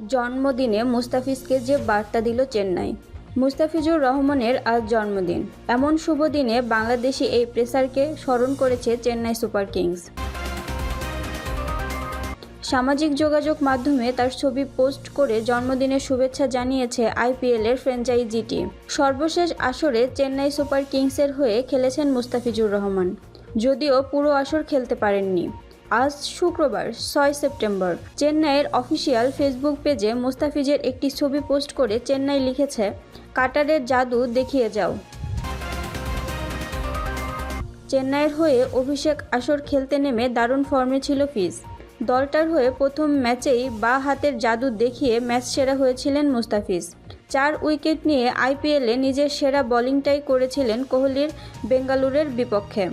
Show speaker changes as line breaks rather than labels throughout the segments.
জন্মদিনে মুস্তাফিজকে যে বার্তা দিল চেন্নাই। মুস্তাফিজুর রহমানের আজ জন্মদিন। এমন শুভ দিনে বাংলাদেশি এই প্রেসারকে স্মরণ করেছে চেন্নাই সুপার কিংস। সামাজিক যোগাযোগ মাধ্যমে তার ছবি পোস্ট করে জন্মদিনের শুভেচ্ছা জানিয়েছে আইপিএলের ফ্র্যাঞ্চাইজি টিম। সর্বশেষ আসরে চেন্নাই সুপার কিংসের হয়ে খেলেছেন মুস্তাফিজুর রহমান। যদিও পুরো আসর খেলতে পারেননি। আজ শুক্রবার, ছয় সেপ্টেম্বর। চেন্নাইয়ের অফিসিয়াল ফেসবুক পেজে মুস্তাফিজের একটি ছবি পোস্ট করে চেন্নাই লিখেছে, কাটারের জাদু দেখিয়ে যাও। চেন্নাইয়ের হয়ে অভিষেক আসর খেলতে নেমে দারুণ ফর্মে ছিল ফিজ। দলটার হয়ে প্রথম ম্যাচেই বা হাতের জাদু দেখিয়ে ম্যাচ সেরা হয়েছিলেন মুস্তাফিজ। চার উইকেট নিয়ে আইপিএলে নিজের সেরা বোলিংটাই করেছিলেন কোহলির বেঙ্গালুরের বিপক্ষে।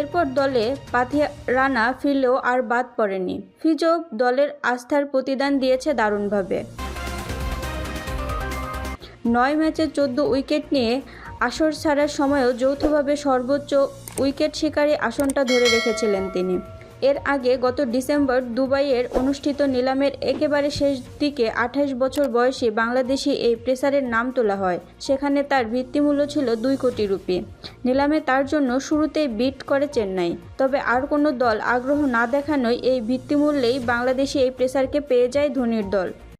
এরপর দলে পাথিয়া রানা ফিরলেও আর বাদ পড়েনি। ফিজো দলের আস্থার প্রতিদান দিয়েছে দারুণভাবে। নয় ম্যাচে চোদ্দ উইকেট নিয়ে আসর ছাড়ার সময়ও যৌথভাবে সর্বোচ্চ উইকেট শিকারী আসনটা ধরে রেখেছিলেন তিনি। এর আগে গত ডিসেম্বর দুবাইয়ের অনুষ্ঠিত নিলামের একেবারে শেষ দিকে আঠাশ বছর বয়সী বাংলাদেশি এই প্রেসারের নাম তোলা হয়। সেখানে তার ভিত্তিমূল্য ছিল দুই কোটি রুপি। নিলামে তার জন্য শুরুতেই বিট করে চেন্নাই। তবে আর কোনো দল আগ্রহ না দেখানোয় এই ভিত্তিমূল্যেই বাংলাদেশি এই প্রেসারকে পেয়ে যায় ধোনির দল।